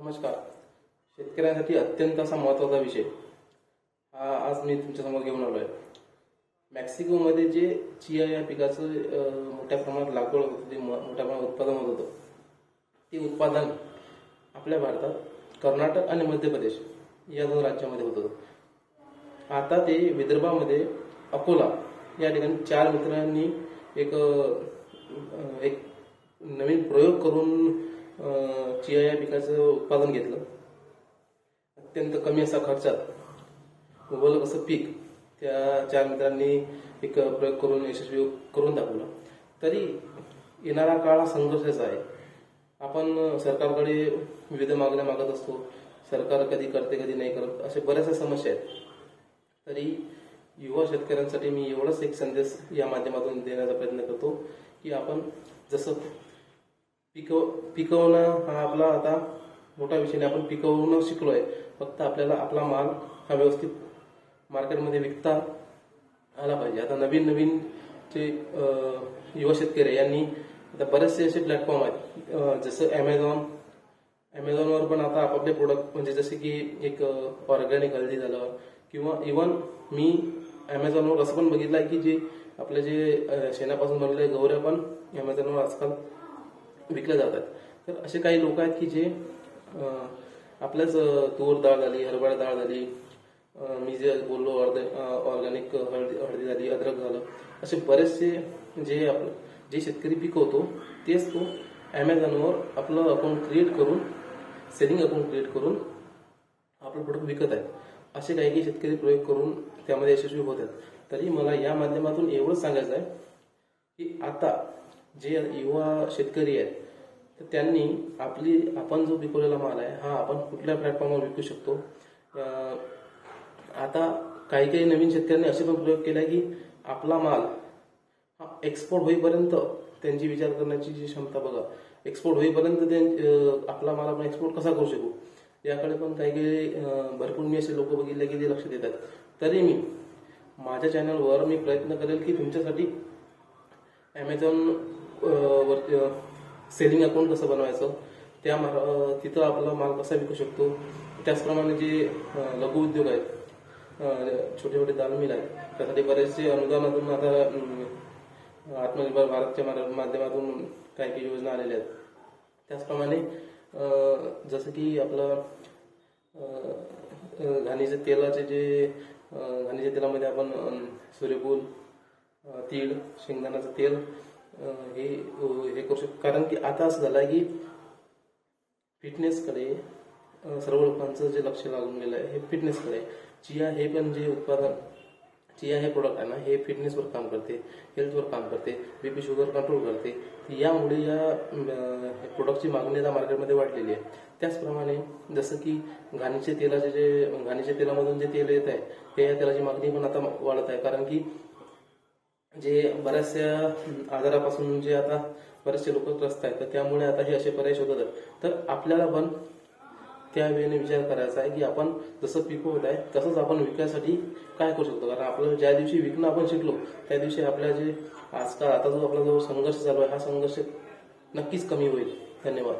नमस्कार. शेतकऱ्यांसाठी अत्यंत असा महत्त्वाचा विषय. हा आज मी तुमच्यासमोर घेऊन आलो आहे मेक्सिकोमध्ये जे चिया या पिकाचं मोठ्या प्रमाणात लागवड होत होती मोठ्या प्रमाणात उत्पादन होत होतं ते उत्पादन आपल्या भारतात कर्नाटक आणि मध्य प्रदेश या दोन राज्यामध्ये होत होतं. आता ते विदर्भामध्ये अकोला या ठिकाणी चार मित्रांनी एक एक नवीन प्रयोग करून चिया या पिकाचं उत्पादन घेतलं. अत्यंत कमी असा खर्चात उगवलं असं पीक त्या चार मित्रांनी एक प्रयोग करून यशस्वी करून दाखवला. तरी येणारा काळ हा संघर्षाचा आहे. आपण सरकारकडे विविध मागण्या मागत असतो. सरकार कधी करते कधी नाही करत असे बऱ्याचशा समस्या आहेत. तरी युवा शेतकऱ्यांसाठी मी एवढाच एक संदेश या माध्यमातून देण्याचा प्रयत्न करतो की आपण जसं पिकव पिकवणं हा आपला आता मोठा विषय नाही. आपण पिकवणं शिकलो आहे फक्त आपल्याला आपला माल हा व्यवस्थित मार्केटमध्ये विकता आला पाहिजे. आता नवीन नवीन जे युवा शेतकरी आहे, यांनी आता बरेचसे असे प्लॅटफॉर्म आहेत. जसं ॲमेझॉन ॲमेझॉनवर पण आता आपापले प्रोडक्ट म्हणजे जसे की एक ऑर्गॅनिक हल्दी झालं किंवा इवन मी ॲमेझॉनवर असं पण बघितलं आहे की जे आपले जे शेणापासून बनलेले गौऱ्या पण ॲमेझॉनवर आजकाल विकल्या जातात. तर असे काही लोक आहेत की जे आपल्याच तूर डाळ झाली हरभरा डाळ झाली मी जे बोललो ऑर्द ऑर्गॅनिक हळदी हळदी झाली अद्रक झालं असे बरेचसे जे आपलं जे शेतकरी पिकवतो तेच तो ॲमेझॉनवर आपलं अकाउंट क्रिएट करून सेलिंग अकाउंट क्रिएट करून आपलं प्रोडक्ट विकत आहेत. असे काही काही शेतकरी प्रयोग करून त्यामध्ये यशस्वी होत आहेत. तरी मला या माध्यमातून एवढंच सांगायचं आहे की आता जे युवा शेतकरी आहेत तर त्यांनी आपली आपण जो पिकवलेला माल आहे हा आपण कुठल्या प्लॅटफॉर्मवर विकू शकतो? आता काही काही नवीन शेतकऱ्यांनी असे पण प्रयोग केला की आपला माल हा एक्सपोर्ट होईपर्यंत त्यांची विचार करण्याची जी क्षमता बघा एक्सपोर्ट होईपर्यंत आपला माल आपण एक्सपोर्ट कसा करू शकू? याकडे पण काही काही भरपूर मी असे लोक बघितले की ते लक्ष देतात. तरी मी माझ्या चॅनलवर मी प्रयत्न करेल की तुमच्यासाठी ॲमेझॉन वरती सेलिंग अकाउंट कसं बनवायचं त्या मा- तिथं आपला माल कसा विकू शकतो त्याचप्रमाणे जे लघु उद्योग आहेत छोटे छोटे छोटे दालमिल आहेत त्यासाठी बरेचसे अनुदानातून आता आत्मनिर्भर भारतच्या माध्यमातून काही काही योजना आलेल्या आहेत. त्याचप्रमाणे जसं की आपलं घाणीचे तेलाचे जे घाणीच्या तेलामध्ये आपण सूर्यफूल तीळ शेंगदाण्याचं तेल हे हे करू शकतो. कारण की आता असं झालं आहे की फिटनेसकडे सर्व लोकांचं जे लक्ष लागून गेलं आहे हे फिटनेसकडे चिया हे पण जे उत्पादन चिया हे प्रोडक्ट आहे ना हे फिटनेसवर काम करते हेल्थवर काम करते बीपी शुगर कंट्रोल करते. यामुळे या प्रोडक्टची मागणी आता मार्केटमध्ये वाढलेली आहे. त्याचप्रमाणे जसं की घाणीचे तेलाचे जे घाणीच्या तेलामधून जे तेल येत आहे ते या तेलाची मागणी पण आता वाढत आहे. कारण की जे बऱ्याचशा आजारापासून जे आता बरेचसे लोक त्रस्त आहेत तर त्यामुळे आता हे असे पर्याय शोधत आहेत. तर आपल्याला पण त्या वेळेने विचार करायचा आहे की आपण जसं पिकवत आहे तसंच आपण विकायसाठी काय करू शकतो? कारण आपलं ज्या दिवशी विकणं आपण शिकलो त्या दिवशी आपल्या जे आजकाल आता जो आपला जो संघर्ष चालू आहे हा संघर्ष नक्कीच कमी होईल. धन्यवाद.